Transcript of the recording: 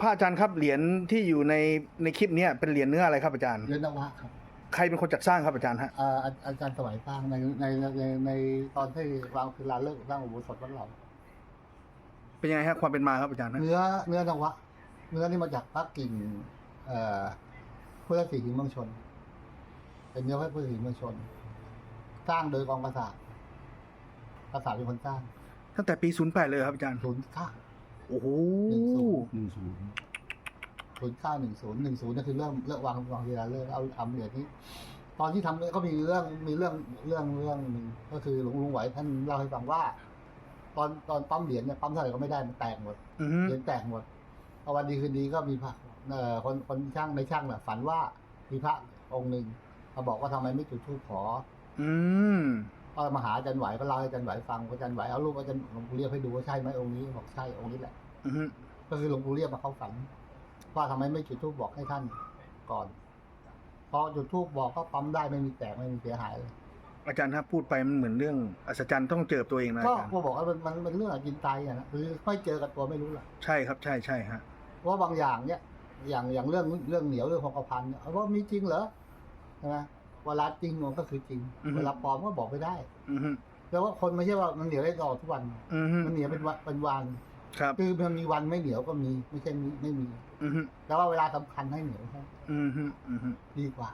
พระอาจารย์ครับเหรียญที่อยู่ในในคลิปเนี้ยเป็นเหรียญเนื้ออะไรครับอาจารย์ เรียนนวะครับใครเป็นคนจัดสร้างครับอาจารย์ฮะอ่าอาอาจารย์สมัยสร้างในในในในตอนที่วางคือลานเลิกสร้างอุโบสถวัดเราเป็นยังไงฮะความเป็นมาครับอาจารย์ฮะเนื้อเนื้อนวะ เนื้อนี่มาจากพระกิ่งเอ่อพุทธศรีหิงเมืองชน เป็นเนื้อพระพุทธศรีหิงเมืองชน สร้างโดยกองประสาทประสาทเป็นคนสร้างตั้งแต่ปี 08 เลยครับอาจารย์ศูนย์เก้า โอ้โหหนึ่งศูนย์หนึ่งศูนย์ศูนย์เก้าหนึ่งศูนย์หนึ่งศูนย์นั่นคือเริ่มเริ่มวางวางเวลาเลิกเอาทำเหรียญนี้ ตอนที่ทำเนี่ยก็มีเรื่องมีเรื่องเรื่องเรื่องหนึ่งก็คือหลวงลุงไหวท่านเล่าให้ฟังว่า ตอนตอนปั๊มเหรียญเนี่ยปั๊มเท่าไหร่ก็ไม่ได้มันแตกหมดอือฮึเหรียญแตกหมดพอวันดีคืนดีก็มีพระเอ่อคนคนช่างในช่างน่ะฝันว่ามีพระองค์หนึ่งมาบอกว่าทำไมไม่จุดธูปขอ อืมก็มาหาอาจารย์ไหวก็เล่าให้อาจารย์ไหวฟังอาจารย์ไหวเอารูปอาจารย์หลวงปู่เรียบให้ดูว่าใช่ไหมองค์นี้บอกใช่องค์นี้แหละ อือฮึก็คือหลวงปู่เรียบมาเข้าฝัน ว่าทำไมไม่จุดธูปบอกให้ท่านก่อน พอจุดธูปบอกก็ปั๊มได้ไม่มีแตกไม่มีเสียหายเลยอาจารย์ถ้าพูดไปมันเหมือนเรื่องอัศจรรย์ต้องเจอตัวเองนะก็อาจารย์ก็บอกว่ามันมันมันเรื่องกินตายอะนะคือไม่เจอกับตัวไม่รู้หรอกใช่ครับใช่ใช่ฮะเพราะว่าบางอย่างเนี่ย อย่างอย่างเรื่องเรื่องเหนียวเรื่องของกระพันเนี่ยว่ามีจริงเหรอใช่ไหมเวลาจริงมันก็คือจริงเวลาปลอมก็บอกไม่ได้อือฮึแล้วว่าคนไม่ใช่ว่ามันเหนียวได้ตลอดทุกวัน อือฮึมันเหนียวเป็นวันเป็นวัน ครับ คือมันมีวันไม่เหนียวก็มี ไม่ใช่มีไม่มี อือฮึแต่ว่าเวลาสำคัญให้เหนียวอือฮึอือฮึดีกว่า